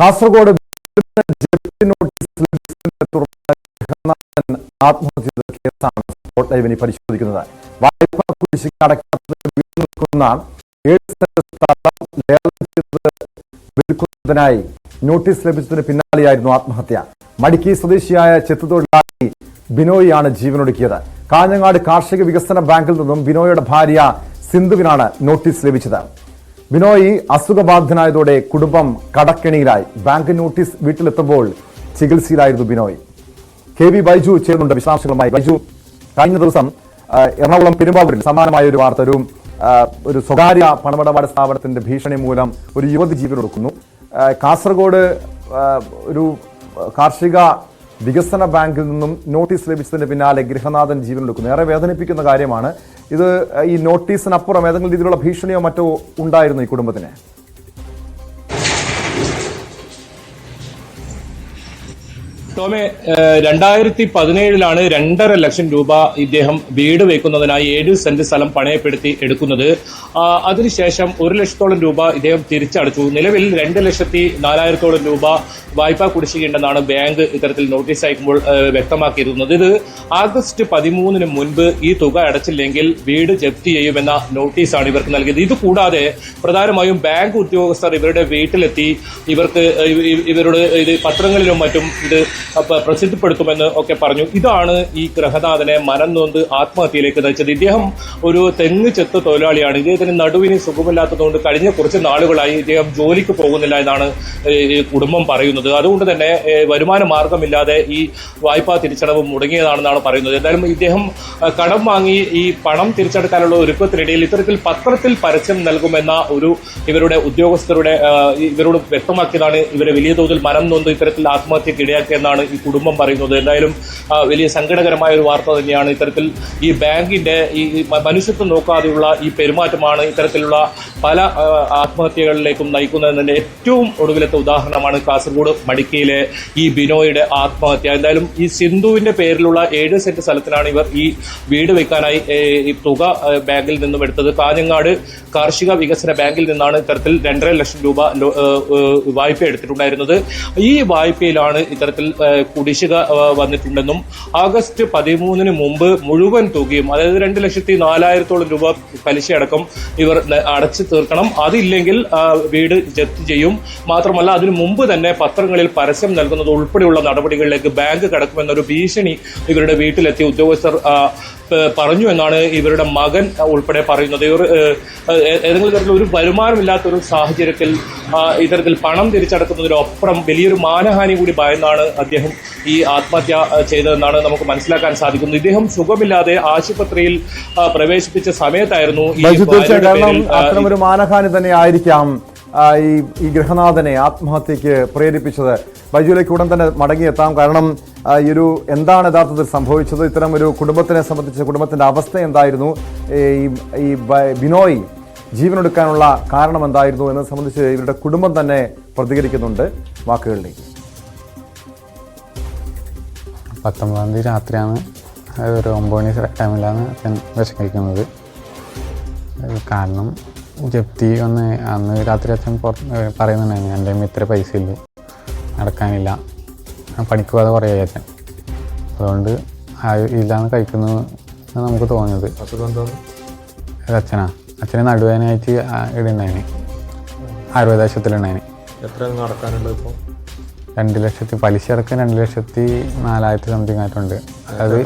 കാസർഗോഡ് ആത്മഹത്യ കേസാണ് സ്പോട്ട് ലൈവിനി പരിശോധിക്കുന്നത്. വായ്പ കുടിശ്ശിക അടയ്ക്കാത്തതിന് വീട് നിൽക്കുന്ന ഏഴ് സ്ഥലം ലേലം ചെയ്ത് വിൽക്കുന്നതിനായി നോട്ടീസ് ലഭിച്ചതിന് പിന്നാലെയായിരുന്നു ആത്മഹത്യ. മടിക്കി സ്വദേശിയായ ചെത്തുതൊഴിലാളി ബിനോയിയാണ് ജീവനൊടുക്കിയത്. കാഞ്ഞങ്ങാട് കാർഷിക വികസന ബാങ്കിൽ നിന്നും ബിനോയുടെ ഭാര്യ സിന്ധുവിനാണ് നോട്ടീസ് ലഭിച്ചത്. ബിനോയ് അസുഖബാധിതനായതോടെ കുടുംബം കടക്കെണിയിലായി. ബാങ്ക് നോട്ടീസ് വീട്ടിലെത്തുമ്പോൾ ചികിത്സയിലായിരുന്നു ബിനോയ്. കെ വി ബൈജു ചേരുന്നുണ്ട് വിശദാംശങ്ങളുമായി. ബൈജു കഴിഞ്ഞ ദിവസം എറണാകുളം പെരുമ്പാവൂരിൽ സമാനമായ ഒരു വാർത്ത ഒരു ഒരു സ്വകാര്യ പണമിടപാട് സ്ഥാപനത്തിന്റെ ഭീഷണി മൂലം ഒരു യുവതി ജീവൻ കൊടുക്കുന്നു കാസർഗോഡ് ഒരു കാർഷിക വികസന ബാങ്കിൽ നിന്നും നോട്ടീസ് ലഭിച്ചതിന് പിന്നാലെ ഗൃഹനാഥൻ ജീവൻ എടുക്കുന്നു. ഏറെ വേദനിപ്പിക്കുന്ന കാര്യമാണ് ഇത് ഈ നോട്ടീസിനപ്പുറം ഏതെങ്കിലും രീതിയിലുള്ള ഭീഷണിയോ മറ്റോ ഉണ്ടായിരുന്നു ഈ കുടുംബത്തിന്? ടോമെ രണ്ടായിരത്തി പതിനേഴിലാണ് രണ്ടര ലക്ഷം രൂപ ഇദ്ദേഹം വീട് വെക്കുന്നതിനായി ഏഴ് സെന്റ് സ്ഥലം പണയപ്പെടുത്തി എടുക്കുന്നത്. അതിനുശേഷം ഒരു ലക്ഷത്തോളം രൂപ ഇദ്ദേഹം തിരിച്ചടച്ചു. നിലവിൽ രണ്ട് ലക്ഷത്തി നാലായിരത്തോളം രൂപ വായ്പാ കുടിശ്ശികയുണ്ടെന്നാണ് ബാങ്ക് ഇത്തരത്തിൽ നോട്ടീസ് അയക്കുമ്പോൾ വ്യക്തമാക്കിയിരുന്നത്. ഇത് ആഗസ്റ്റ് പതിമൂന്നിന് മുൻപ് ഈ തുക അടച്ചില്ലെങ്കിൽ വീട് ജപ്തി ചെയ്യുമെന്ന നോട്ടീസാണ് ഇവർക്ക് നൽകിയത്. ഇത് കൂടാതെ പ്രധാനമായും ബാങ്ക് ഉദ്യോഗസ്ഥർ ഇവരുടെ വീട്ടിലെത്തി ഇവർക്ക് ഇവ- ഇവ- ഇവരുടെ ഇത് പത്രങ്ങളിലും മറ്റും ഇത് പ്രസിദ്ധപ്പെടുത്തുമെന്ന് ഒക്കെ പറഞ്ഞു. ഇതാണ് ഈ ഗൃഹനാഥനെ മനം നൊന്ത് ആത്മഹത്യയിലേക്ക് നയിച്ചത്. ഇദ്ദേഹം ഒരു തെങ്ങ് ചെത്ത് തൊഴിലാളിയാണ്. ഇദ്ദേഹത്തിന് നടുവിന് സുഖമില്ലാത്തതുകൊണ്ട് കഴിഞ്ഞ കുറച്ച് നാളുകളായി ഇദ്ദേഹം ജോലിക്ക് പോകുന്നില്ല എന്നാണ് കുടുംബം പറയുന്നത്. അതുകൊണ്ട് തന്നെ വരുമാന മാർഗമില്ലാതെ ഈ വായ്പാ തിരിച്ചടവ് മുടങ്ങിയതാണെന്നാണ് പറയുന്നത്. എന്തായാലും ഇദ്ദേഹം കടം വാങ്ങി ഈ പണം തിരിച്ചെടുക്കാനുള്ള ഒരുക്കത്തിനിടയിൽ ഇത്തരത്തിൽ പത്രത്തിൽ പരസ്യം നൽകുമെന്ന ഒരു ഇവരുടെ ഉദ്യോഗസ്ഥരുടെ ഇവരോട് വ്യക്തമാക്കിയതാണ് ഇവരെ വലിയ തോതിൽ മനം നൊന്ത് ഇത്തരത്തിൽ ആത്മഹത്യക്ക് ഇടയാക്കിയെന്നാണ് ഈ കുടുംബം പറയുന്നത്. എന്തായാലും വലിയ സങ്കടകരമായ ഒരു വാർത്ത തന്നെയാണ് ഇത്തരത്തിൽ ഈ ബാങ്കിന്റെ ഈ മനുഷ്യത്വം നോക്കാതെയുള്ള ഈ പെരുമാറ്റമാണ് ഇത്തരത്തിലുള്ള പല ആത്മഹത്യകളിലേക്കും നയിക്കുന്നതിന്റെ ഏറ്റവും ഒടുവിലത്തെ ഉദാഹരണമാണ് കാസർഗോഡ് മടിക്കയിലെ ഈ ബിനോയുടെ ആത്മഹത്യ. എന്തായാലും ഈ സിന്ധുവിന്റെ പേരിലുള്ള ഏഴ് സെന്റ് സ്ഥലത്തിനാണ് ഇവർ ഈ വീട് വെക്കാനായി ഈ തുക ബാങ്കിൽ നിന്നും എടുത്തത്. കാഞ്ഞങ്ങാട് കാർഷിക വികസന ബാങ്കിൽ നിന്നാണ് ഇത്തരത്തിൽ രണ്ടര ലക്ഷം രൂപ വായ്പ എടുത്തിട്ടുണ്ടായിരുന്നത്. ഈ വായ്പയിലാണ് ഇത്തരത്തിൽ കുടിശ്ശിക വന്നിട്ടുണ്ടെന്നും ആഗസ്റ്റ് പതിമൂന്നിന് മുമ്പ് മുഴുവൻ തുകയും അതായത് രണ്ട് ലക്ഷത്തി നാലായിരത്തോളം രൂപ പലിശയടക്കം ഇവർ അടച്ചു തീർക്കണം. അതില്ലെങ്കിൽ വീട് ജപ്തി ചെയ്യും. മാത്രമല്ല അതിനു മുമ്പ് തന്നെ പത്രങ്ങളിൽ പരസ്യം നൽകുന്നത് ഉൾപ്പെടെയുള്ള നടപടികളിലേക്ക് ബാങ്ക് കടക്കുമെന്നൊരു ഭീഷണി ഇവരുടെ വീട്ടിലെത്തിയ ഉദ്യോഗസ്ഥർ പറഞ്ഞു എന്നാണ് ഇവരുടെ മകൻ ഉൾപ്പെടെ പറയുന്നത്. ഇവർ ഏതെങ്കിലും തരത്തിൽ ഒരു വരുമാനമില്ലാത്ത ഒരു സാഹചര്യത്തിൽ ഇത്തരത്തിൽ പണം തിരിച്ചടക്കുന്നതിനൊപ്പം വലിയൊരു മാനഹാനി കൂടി ഭയന്നാണ് അദ്ദേഹം ഈ ആത്മഹത്യ ചെയ്തതെന്നാണ് നമുക്ക് മനസ്സിലാക്കാൻ സാധിക്കുന്നത് ഇദ്ദേഹം സുഖമില്ലാതെ ആശുപത്രിയിൽ പ്രവേശിപ്പിച്ച സമയത്തായിരുന്നു ആ, അത്തരമൊരു മാനഹാനി തന്നെ ആയിരിക്കാം ഈ ഈ ഗൃഹനാഥനെ ആത്മഹത്യക്ക് പ്രേരിപ്പിച്ചത്. ബൈജുലേക്ക് ഉടൻ തന്നെ മടങ്ങിയെത്താം കാരണം ഈ ഒരു എന്താണ് യഥാർത്ഥത്തിൽ സംഭവിച്ചത്? ഇത്തരം ഒരു കുടുംബത്തിനെ സംബന്ധിച്ച് കുടുംബത്തിന്റെ അവസ്ഥ എന്തായിരുന്നു? ഈ ഈ ബിനോയ് ജീവനെടുക്കാനുള്ള കാരണം എന്തായിരുന്നു എന്നത് സംബന്ധിച്ച് ഇവരുടെ കുടുംബം തന്നെ പ്രതികരിക്കുന്നുണ്ട് വാക്കുകളിലേക്ക്. പത്തൊമ്പതാം തീയതി രാത്രിയാണ്. ഒരു ഒമ്പത് മണി ടൈമിലാണ് അച്ഛൻ വിഷം കഴിക്കുന്നത് കാരണം ജപ്തി ഒന്ന് അന്ന് രാത്രി അച്ഛൻ പുറത്ത് പറയുന്നുണ്ടായിരുന്നു എന്റെ അമ്മ ഇത്ര പൈസ ഇല്ല. നടക്കാനില്ല. ഞാൻ പണിക്ക് പോകാതെ കുറേ അച്ഛൻ. അതുകൊണ്ട് ആ കഴിക്കുന്നത് കഴിക്കുന്നു നമുക്ക് തോന്നിയത്. അച്ഛനാ. അച്ഛന് നടുവേനായിട്ട് ഇടുന്നതിന് അറുപത് ആയുർവേദാശുപത്രിയിലുണ്ടായിന് എത്ര നടക്കാനുണ്ട് ഇപ്പോൾ രണ്ട് ലക്ഷത്തി പലിശ അടക്കം രണ്ട് ലക്ഷത്തി നാലായിരത്തി സംതിങ് ആയിട്ടുണ്ട്. അത്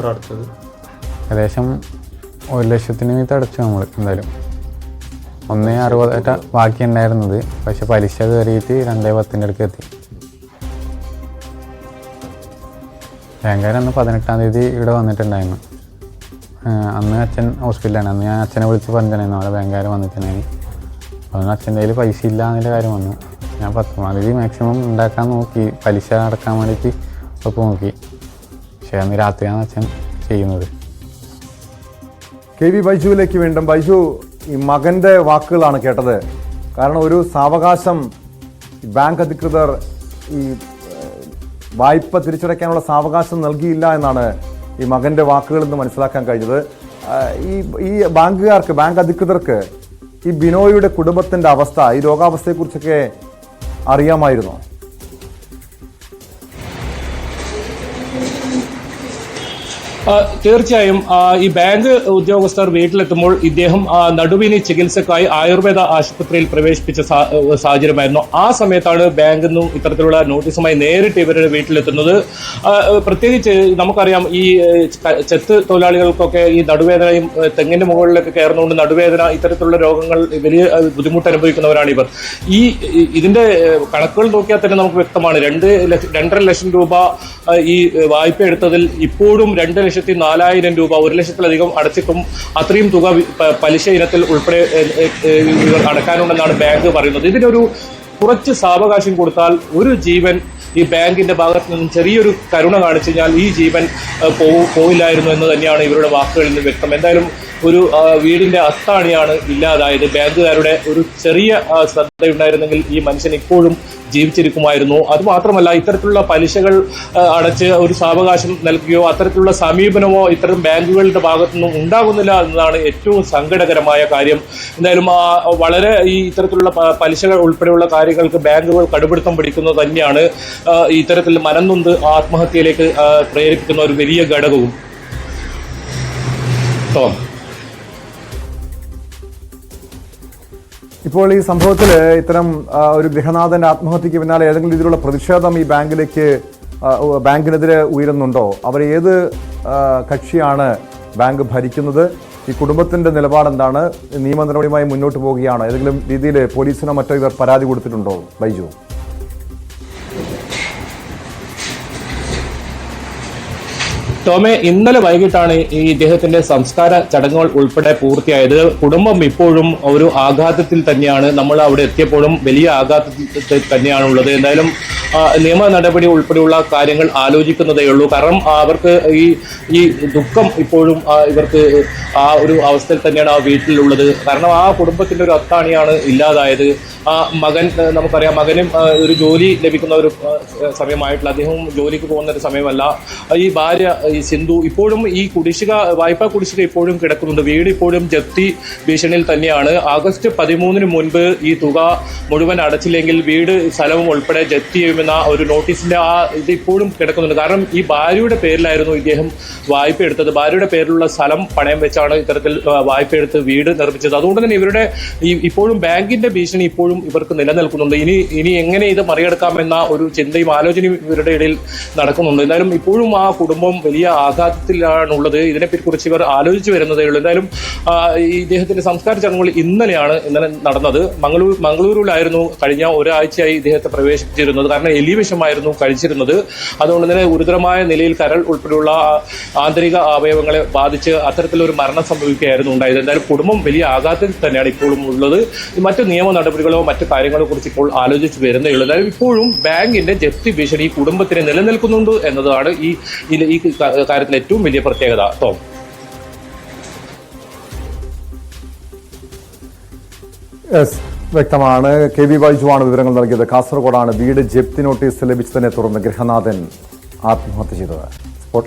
ഏകദേശം ഒരു ലക്ഷത്തിന് മീത്ത് അടച്ചു നമ്മൾ എന്തായാലും. ഒന്നേ അറുപതായിട്ട ബാക്കി ഉണ്ടായിരുന്നത് പക്ഷെ പലിശ കയറിയിട്ട് രണ്ടേ പത്തിന്റെ അടുക്ക് എത്തി. ബാങ്കുകാരന്ന് പതിനെട്ടാം തീയതി ഇവിടെ വന്നിട്ടുണ്ടായിരുന്നു. അന്ന് അച്ഛൻ ഹോസ്പിറ്റലാണ് അന്ന് ഞാൻ അച്ഛനെ വിളിച്ച് പറഞ്ഞിട്ടുണ്ടായിരുന്നു. അവിടെ ബാങ്കുകാർ വന്നിട്ടുണ്ടായിരുന്നു അന്ന് അച്ഛന്റെ കയ്യിൽ പൈസ ഇല്ല എന്നുള്ള കാര്യം വന്നു. ഞാൻ പത്തൊമ്പതാം തീയതി മാക്സിമം ഉണ്ടാക്കാൻ നോക്കി. പലിശ അടക്കാൻ വേണ്ടിയിട്ട് ഒപ്പ് നോക്കി. പക്ഷേ അന്ന് രാത്രിയാണ് അച്ഛൻ ചെയ്യുന്നത്. കെ വി ബൈജുവിലേക്ക് വീണ്ടും. ബൈജു ഈ മകന്റെ വാക്കുകളാണ് കേട്ടത്. കാരണം ഒരു സാവകാശം ബാങ്ക് അധികൃതർ ഈ വായ്പ തിരിച്ചടയ്ക്കാനുള്ള സാവകാശം നൽകിയില്ല എന്നാണ് ഈ മകന്റെ വാക്കുകളിൽ നിന്ന് മനസ്സിലാക്കാൻ കഴിഞ്ഞത് ഈ ഈ ബാങ്കുകാർക്ക് ബാങ്ക് അധികൃതർക്ക് ഈ ബിനോയുടെ കുടുംബത്തിന്റെ അവസ്ഥ ഈ രോഗാവസ്ഥയെക്കുറിച്ചൊക്കെ അറിയാമായിരുന്നോ? തീർച്ചയായും ഈ ബാങ്ക് ഉദ്യോഗസ്ഥർ വീട്ടിലെത്തുമ്പോൾ ഇദ്ദേഹം നടുവിനി ചികിത്സക്കായി ആയുർവേദ ആശുപത്രിയിൽ പ്രവേശിപ്പിച്ച സാഹചര്യമായിരുന്നു. ആ സമയത്താണ് നിന്നും ഇത്തരത്തിലുള്ള നോട്ടീസുമായി നേരിട്ട് ഇവരുടെ വീട്ടിലെത്തുന്നത്. പ്രത്യേകിച്ച് നമുക്കറിയാം ഈ ചെത്ത് തൊഴിലാളികൾക്കൊക്കെ ഈ നടുവേദനയും തെങ്ങിന്റെ മുകളിലൊക്കെ കയറുന്നതുകൊണ്ട് നടുവേദന ഇത്തരത്തിലുള്ള രോഗങ്ങൾ വലിയ ബുദ്ധിമുട്ട് അനുഭവിക്കുന്നവരാണ് ഇവർ. ഈ ഇതിന്റെ കണക്കുകൾ നോക്കിയാൽ തന്നെ നമുക്ക് വ്യക്തമാണ്. രണ്ട് ലക്ഷം രണ്ടര ലക്ഷം രൂപ ഈ വായ്പ എടുത്തതിൽ ഇപ്പോഴും രണ്ട് ലക്ഷത്തി നാലായിരം രൂപ ഒരു ലക്ഷത്തിലധികം അടച്ചിട്ടും അത്രയും തുക പലിശ ഇനത്തിൽ ഉൾപ്പെടെ അടക്കാനുണ്ടെന്നാണ് ബാങ്ക് പറയുന്നത്. ഇതിനൊരു കുറച്ച് സാവകാശം കൊടുത്താൽ ഒരു ജീവൻ ഈ ബാങ്കിന്റെ ഭാഗത്ത് നിന്നും ചെറിയൊരു കരുണ കാണിച്ചു കഴിഞ്ഞാൽ ഈ ജീവൻ പോവില്ലായിരുന്നു എന്ന് തന്നെയാണ് ഇവരുടെ വാക്കുകളിൽ നിന്ന് വ്യക്തം. എന്തായാലും ഒരു വീടിന്റെ അത്താണിയാണ് ഇല്ലാതായത്. ബാങ്കുകാരുടെ ഒരു ചെറിയ ശ്രദ്ധയുണ്ടായിരുന്നെങ്കിൽ ഈ മനുഷ്യൻ ഇപ്പോഴും ജീവിച്ചിരിക്കുമായിരുന്നു അതുമാത്രമല്ല ഇത്തരത്തിലുള്ള പലിശകൾ അടച്ച് ഒരു സാവകാശം നൽകുകയോ അത്തരത്തിലുള്ള സമീപനമോ ഇത്തരം ബാങ്കുകളുടെ ഭാഗത്തുനിന്നും ഉണ്ടാകുന്നില്ല എന്നതാണ് ഏറ്റവും സങ്കടകരമായ കാര്യം. എന്തായാലും വളരെ ഈ ഇത്തരത്തിലുള്ള പലിശകൾ ഉൾപ്പെടെയുള്ള കാര്യങ്ങൾക്ക് ബാങ്കുകൾ കടുപിടുത്തം പിടിക്കുന്നത് തന്നെയാണ് ഇത്തരത്തിൽ മനംനൊന്ത് ആത്മഹത്യയിലേക്ക് പ്രേരിപ്പിക്കുന്ന ഒരു വലിയ ഘടകവും. ടോം ഇപ്പോൾ ഈ സംഭവത്തിൽ ഇത്തരം ഒരു ഗൃഹനാഥന്റെ ആത്മഹത്യക്ക് പിന്നാലെ ഏതെങ്കിലും രീതിയിലുള്ള പ്രതിഷേധം ഈ ബാങ്കിലേക്ക് ബാങ്കിനെതിരെ ഉയരുന്നുണ്ടോ? അവർ ഏത് കക്ഷിയാണ് ബാങ്ക് ഭരിക്കുന്നത്? ഈ കുടുംബത്തിന്റെ നിലപാട് എന്താണ് നിയമ നടപടിയുമായി മുന്നോട്ട് പോവുകയാണോ ഏതെങ്കിലും രീതിയിൽ പോലീസിനോ മറ്റോ ഇവർ പരാതി കൊടുത്തിട്ടുണ്ടോ? ബൈജു. ടോമെ ഇന്നലെ വൈകിട്ടാണ് ഈ ഇദ്ദേഹത്തിന്റെ സംസ്കാര ചടങ്ങുകൾ ഉൾപ്പെടെ പൂർത്തിയായത്. കുടുംബം ഇപ്പോഴും ഒരു ആഘാതത്തിൽ തന്നെയാണ്. നമ്മൾ അവിടെ എത്തിയപ്പോഴും വലിയ ആഘാതത്തിൽ തന്നെയാണ് ഉള്ളത്. എന്തായാലും നിയമ നടപടി ഉൾപ്പെടെയുള്ള കാര്യങ്ങൾ ആലോചിക്കുന്നതേ ഉള്ളൂ. കാരണം അവർക്ക് ഈ ഈ ദുഃഖം ഇപ്പോഴും ഇവർക്ക് ആ ഒരു അവസ്ഥയിൽ തന്നെയാണ് ആ വീട്ടിലുള്ളത്. കാരണം ആ കുടുംബത്തിന്റെ ഒരു അത്താണിയാണ് ഇല്ലാതായത്. ആ മകൻ നമുക്കറിയാം മകനും ഒരു ജോലി ലഭിക്കുന്ന ഒരു സമയമായിട്ടുള്ള അദ്ദേഹവും ജോലിക്ക് പോകുന്ന ഒരു സമയമല്ല. ഈ ഭാര്യ ഈ സിന്ധു ഇപ്പോഴും ഈ കുടിശ്ശിക വായ്പാ കുടിശ്ശിക ഇപ്പോഴും കിടക്കുന്നുണ്ട്. വീട് ഇപ്പോഴും ജപ്തി ഭീഷണിയിൽ തന്നെയാണ്. ആഗസ്റ്റ് പതിമൂന്നിന് മുൻപ് ഈ തുക മുഴുവൻ അടച്ചില്ലെങ്കിൽ വീട് സ്ഥലവും ഉൾപ്പെടെ ജപ്തി ചെയ്യുമെന്ന ഒരു നോട്ടീസിന്റെ ആ ഇത് ഇപ്പോഴും കിടക്കുന്നുണ്ട്. കാരണം ഈ ഭാര്യയുടെ പേരിലായിരുന്നു ഇദ്ദേഹം വായ്പ എടുത്തത്. ഭാര്യയുടെ പേരിലുള്ള സ്ഥലം പണയം വെച്ചാണ് ഇത്തരത്തിൽ വായ്പ എടുത്ത് വീട് നിർമ്മിച്ചത്. അതുകൊണ്ട് തന്നെ ഇവരുടെ ഇപ്പോഴും ബാങ്കിന്റെ ഭീഷണി ഇപ്പോഴും ഇവർക്ക് നിലനിൽക്കുന്നുണ്ട്. ഇനി ഇനി എങ്ങനെ ഇത് മറികടക്കാമെന്ന ഒരു ചിന്തയും ആലോചനയും ഇവരുടെ ഇടയിൽ നടക്കുന്നുണ്ട്. എന്തായാലും ഇപ്പോഴും ആ കുടുംബം വലിയ ആഘാതത്തിലാണുള്ളത്. ഇതിനെപ്പറ്റി കുറിച്ച് ഇവർ ആലോചിച്ചു വരുന്നതേ ഉള്ളൂ. എന്തായാലും ഈ ഇദ്ദേഹത്തിന്റെ സംസ്കാര ചടങ്ങുകൾ ഇന്നലെയാണ് ഇന്നലെ നടന്നത്. മംഗളൂർ മംഗളൂരുവിലായിരുന്നു കഴിഞ്ഞ ഒരാഴ്ചയായി ഇദ്ദേഹത്തെ പ്രവേശിപ്പിച്ചിരുന്നത്. കാരണം എലിവിഷമായിരുന്നു കഴിച്ചിരുന്നത്. അതുകൊണ്ട് തന്നെ ഗുരുതരമായ നിലയിൽ കരൾ ഉൾപ്പെടെയുള്ള ആന്തരിക അവയവങ്ങളെ ബാധിച്ച് അത്തരത്തിലൊരു മരണം സംഭവിക്കുകയായിരുന്നു ഉണ്ടായത്. എന്തായാലും കുടുംബം വലിയ ആഘാതത്തിൽ തന്നെയാണ് ഇപ്പോഴും ഉള്ളത്. മറ്റ് നിയമ നടപടികളോ മറ്റു കാര്യങ്ങളോ കുറിച്ച് ഇപ്പോൾ ആലോചിച്ച് വരുന്നേ ഉള്ളൂ. എന്തായാലും ഇപ്പോഴും ബാങ്കിന്റെ ജപ്തി ഭീഷണി കുടുംബത്തിന് നിലനിൽക്കുന്നുണ്ട് എന്നതാണ് ഈ- ഈ കാര്യത്തിൽ ഏറ്റവും വലിയ പ്രത്യേകത ടോം. വ്യക്തമാണ്. കെ വി ബൈജുവാണ് വിവരങ്ങൾ നൽകിയത്. കാസർഗോഡാണ്. വീട് ജപ്തി നോട്ടീസ് ലഭിച്ചതിനെ തുടർന്ന് ഗൃഹനാഥൻ ആത്മഹത്യ ചെയ്തത്.